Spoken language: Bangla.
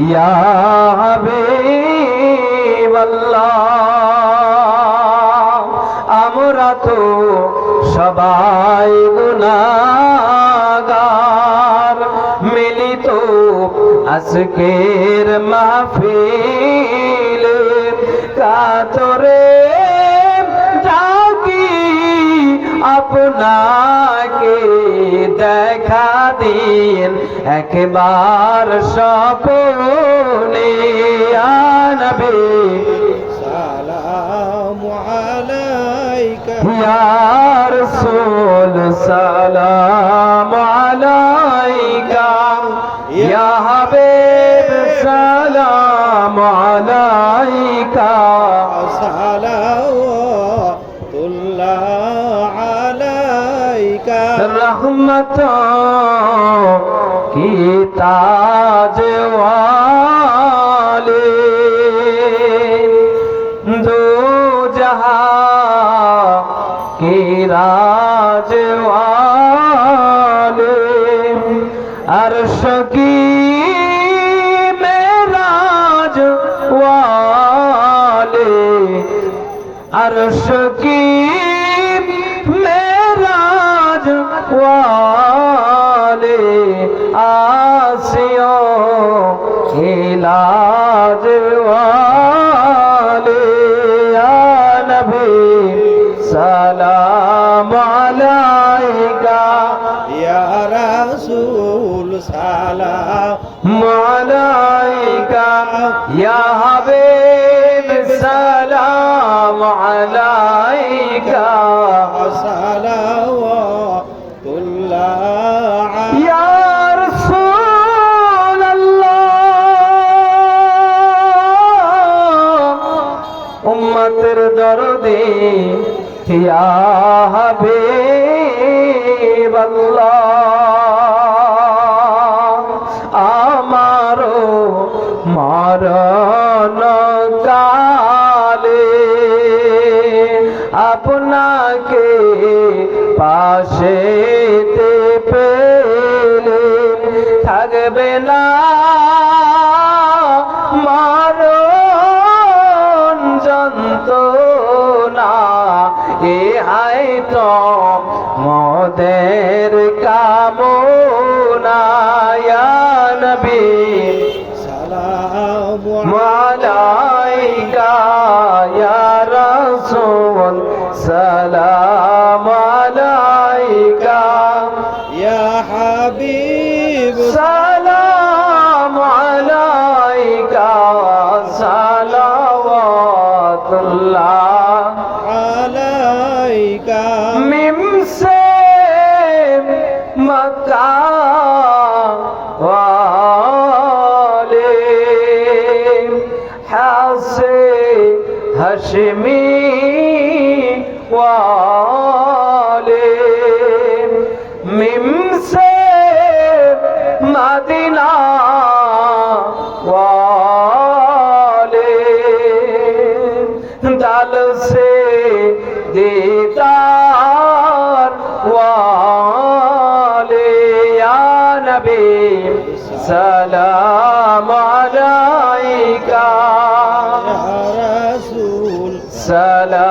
ইয়া হাবিবাল্লাহ আমরা তো সবাই গুনাগার মিলিত আজকের মাহফিল কাতরে ডাকি আপনাকে দেখা দিন একবার স্বপনে। আনবে সালাম আলাইকা। ইয়া রাসূল সালাম আলাইকা। ইয়া হাবিব সালাম আলাইকা। আলাইকা रहमत की ताज वाले दो जहां की राज वाले अर्श की मेराज वाले अर्श की लाज वाले या नबी सलाम अलैका या रसूल सलाम अलैका या हबीब सलाम अलैका सलाम দরদে ইয়া হাবিব আল্লাহ আমারো মরণ কালে আপনাকে পাশে তো মদের কামনা নবী। সালাম মালাইকা से मक्का वाले हसे हशमी वाले मिम से मदीना वाले दल से সালাম আলাইকা। সালাম